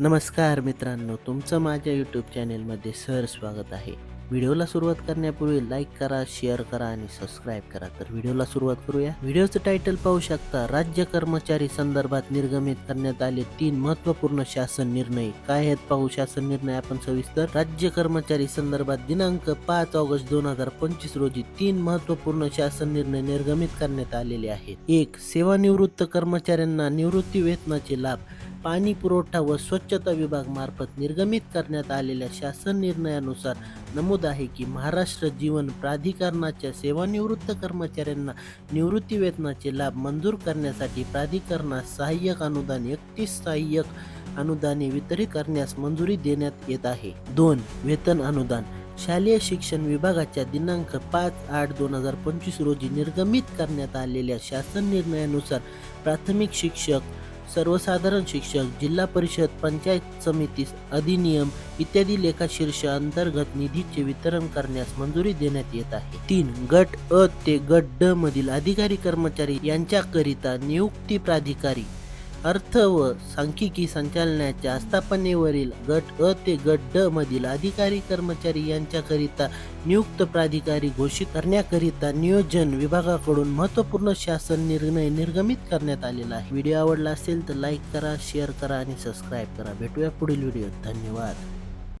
नमस्कार मित्रांनो तुमचं माझ्या यूट्यूब चॅनेलमध्ये सर स्वागत आहे. व्हिडिओला सुरुवात करण्यापूर्वी लाईक करा शेअर करा आणि सबस्क्राईब करा. तर व्हिडिओला सुरुवात करूया. व्हिडिओचं टायटल पाहू शकता राज्य कर्मचारी संदर्भात निर्गमित करण्यात आले तीन महत्त्वपूर्ण शासन निर्णय. काय आहेत पाहू? शासन निर्णय आपण सविस्तर. राज्य कर्मचारी संदर्भात दिनांक पाच ऑगस्ट दोन हजार पंचवीस रोजी तीन महत्त्वपूर्ण शासन निर्णय निर्गमित करण्यात आलेले आहेत. एक सेवानिवृत्त कर्मचाऱ्यांना निवृत्ती वेतनाचे लाभ. पाणी पुरवठा व स्वच्छता विभाग मार्फत निर्गमित करण्यात आलेल्या शासन निर्णयानुसार नमूद आहे की महाराष्ट्र जीवन प्राधिकरणाच्या सेवानिवृत्त कर्मचाऱ्यांना निवृत्ती वेतनाचे लाभ मंजूर करण्यासाठी प्राधिकरणास सहाय्यक अनुदान एकतीस सहाय्यक अनुदाने वितरित करण्यास मंजुरी देण्यात येत आहे. दोन वेतन अनुदान. शालेय शिक्षण विभागाच्या दिनांक पाच आठ दोन हजार पंचवीस रोजी निर्गमित करण्यात आलेल्या शासन निर्णयानुसार प्राथमिक शिक्षक सर्वसाधारण शिक्षक जिल्हा परिषद पंचायत समिती अधिनियम इत्यादी लेखाशीर्ष अंतर्गत निधीचे वितरण करण्यास मंजुरी देण्यात येत आहे. तीन गट अ ते गट ड मधील अधिकारी कर्मचारी यांच्याकरिता नियुक्ती प्राधिकारी अर्थ व सांख्यिकी संचालनाच्या स्थापनेवरील गट अ ते गट ड मधील अधिकारी कर्मचारी यांच्याकरिता नियुक्त प्राधिकारी घोषित करण्याकरिता नियोजन विभागाकडून महत्त्वपूर्ण शासन निर्णय निर्गमित करण्यात आलेला आहे. व्हिडिओ आवडला असेल तर लाईक करा शेअर करा आणि सबस्क्राईब करा. भेटूया पुढील व्हिडिओ धन्यवाद.